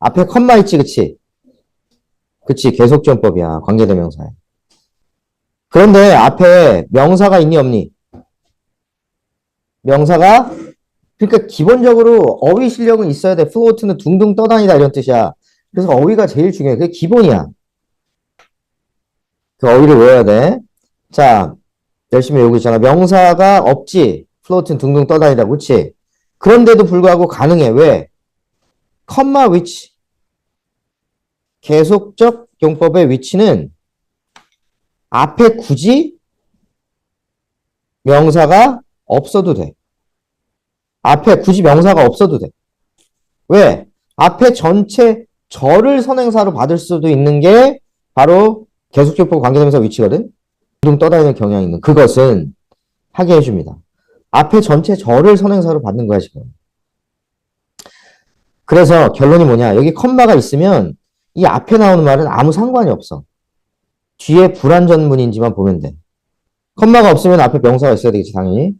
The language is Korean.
앞에 컴마 있지, 그치? 그치, 계속전법이야. 관계대명사에. 그런데 앞에 명사가 있니, 없니? 명사가, 그러니까 기본적으로 어휘 실력은 있어야 돼. 플로트는 둥둥 떠다니다 이런 뜻이야. 그래서 어휘가 제일 중요해. 그게 기본이야. 그 어휘를 외워야 돼. 자, 열심히 외우고 있잖아. 명사가 없지. 플로트는 둥둥 떠다니다. 그치? 그런데도 불구하고 가능해. 왜? 컴마 위치. 계속적 용법의 위치는 앞에 굳이 명사가 없어도 돼. 앞에 굳이 명사가 없어도 돼. 왜? 앞에 전체 절을 선행사로 받을 수도 있는 게 바로 계속적법 관계대명사 위치거든. 둥 떠다니는 경향이 있는 그것은 하게 해줍니다. 앞에 전체 절을 선행사로 받는 거야 지금. 그래서 결론이 뭐냐? 여기 컴마가 있으면 이 앞에 나오는 말은 아무 상관이 없어. 뒤에 불완전문인지만 보면 돼. 컴마가 없으면 앞에 명사가 있어야 되겠지 당연히.